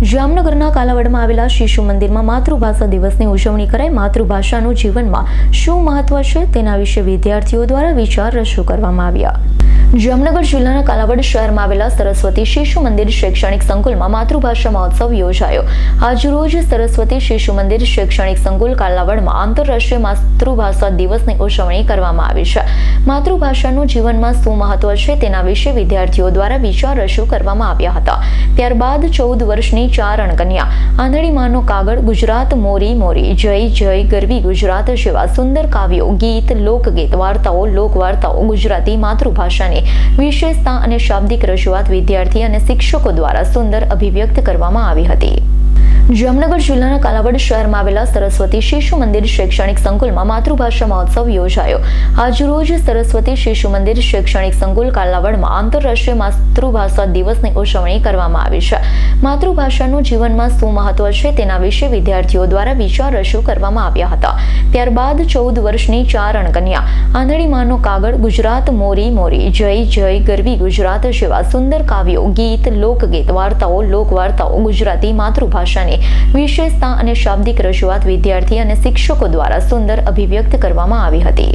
જામનગરના કાલાવડમાં આવેલા શિશુ મંદિરમાં માતૃભાષા દિવસની ઉજવણી કરાઈ. માતૃભાષાનું જીવનમાં શું મહત્વ છે તેના વિશે વિદ્યાર્થીઓ દ્વારા વિચાર રજૂ કરવામાં આવ્યા. જામનગર જિલ્લાના કાલાવડ શહેરમાં આવેલા સરસ્વતી શિશુ મંદિર શૈક્ષણિક સંકુલમાં માતૃભાષા મહોત્સવ યોજાયો. આજરોજ સરસ્વતી શિશુ મંદિર શૈક્ષણિક સંકુલ કાલાવડમાં આંતરરાષ્ટ્રીય માતૃભાષા દિવસની ઉજવણી કરવામાં આવી છે. માતૃભાષાનું જીવનમાં શું મહત્વ છે તેના વિશે વિદ્યાર્થીઓ દ્વારા વિચાર રજૂ કરવામાં આવ્યા હતા. ત્યારબાદ ચૌદ વર્ષની ચાર અણકન્યા આંધળી માનો કાગળ, ગુજરાત મોરી મોરી, જય જય ગરવી ગુજરાત જેવા સુંદર કાવ્યો, ગીત, લોકગીત, વાર્તાઓ, લોકવાર્તાઓ ગુજરાતી માતૃભાષાની વિશેષતા અને શાબ્દિક રજૂઆત વિદ્યાર્થી અને શિક્ષકો દ્વારા સુંદર અભિવ્યક્ત કરવામાં આવી હતી. જામનગર જિલ્લાના કાલાવડ શહેરમાં આવેલા સરસ્વતી શિશુ મંદિર શૈક્ષણિક સંકુલમાં માતૃભાષા મહોત્સવ યોજાયો. આજરોજ સરસ્વતી શિશુ મંદિર શૈક્ષણિક સંકુલ કાલાવડમાં આંતરરાષ્ટ્રીય માતૃભાષા દિવસની ઉજવણી કરવામાં આવી છે. માતૃભાષાનું જીવનમાં શું મહત્વ છે તેના વિશે વિદ્યાર્થીઓ દ્વારા વિચાર રજૂ કરવામાં આવ્યા હતા. ત્યારબાદ ચૌદ વર્ષની ચાર અણકન્યા આંધળીમાંનો કાગળ, ગુજરાત મોરી મોરી. જય જય, ગરવી ગુજરાત જેવા સુંદર કાવ્યો, ગીત, લોકગીત, વાર્તાઓ, લોકવાર્તાઓ ગુજરાતી માતૃભાષાની. વિશેષતા અને શાબ્દિક રજૂઆત વિદ્યાર્થી અને શિક્ષકો દ્વારા સુંદર અભિવ્યક્ત કરવામાં આવી હતી.